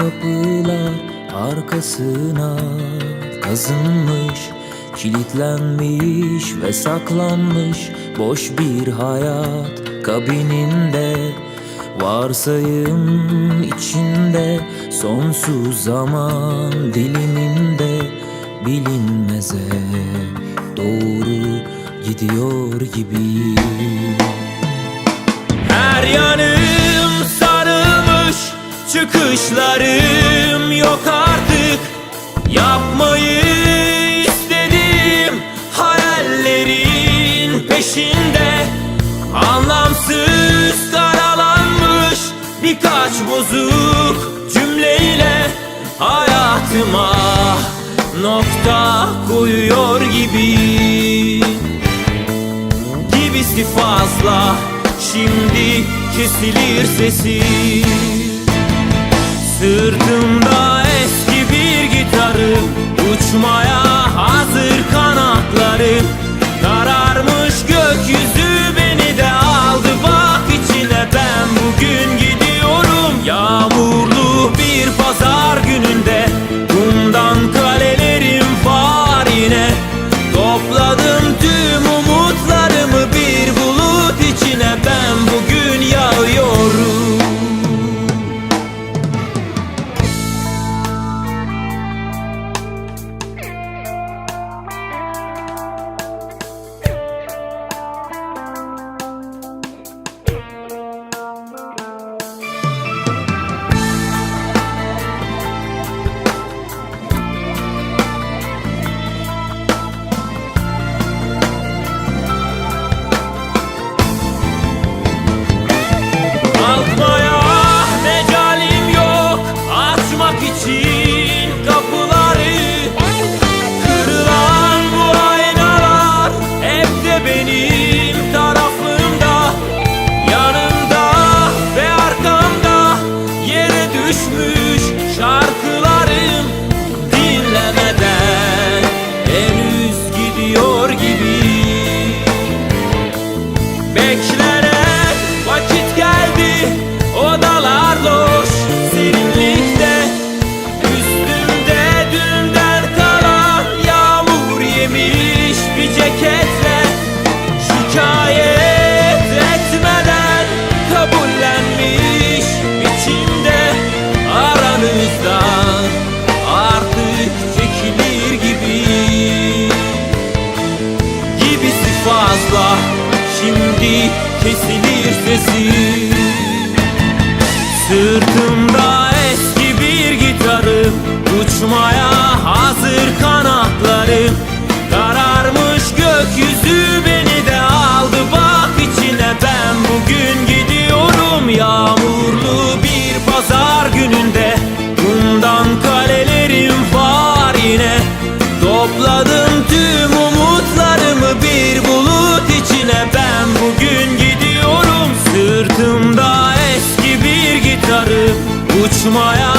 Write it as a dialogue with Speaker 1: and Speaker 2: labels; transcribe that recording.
Speaker 1: kapılar arkasına kazınmış Kilitlenmiş ve saklanmış. Boş bir hayat kabininde Varsayım içinde. Sonsuz zaman diliminde bilinmeze doğru gidiyor gibi Çıkışlarım yok artık. Yapmayı istediğim Hayallerin peşinde. Anlamsız karalanmış Birkaç bozuk cümleyle Hayatıma nokta koyuyor gibi. Gibisi fazla Şimdi kesilir sesi Sırtımda eski bir gitarım Uçmaya hazır 起。Yağmurlu bir pazar gününde Kumdan kalelerim var yine. Topladım tüm umutlarımı bir bulut içine. Ben bugün gidiyorum Sırtımda eski bir gitarım Uçmaya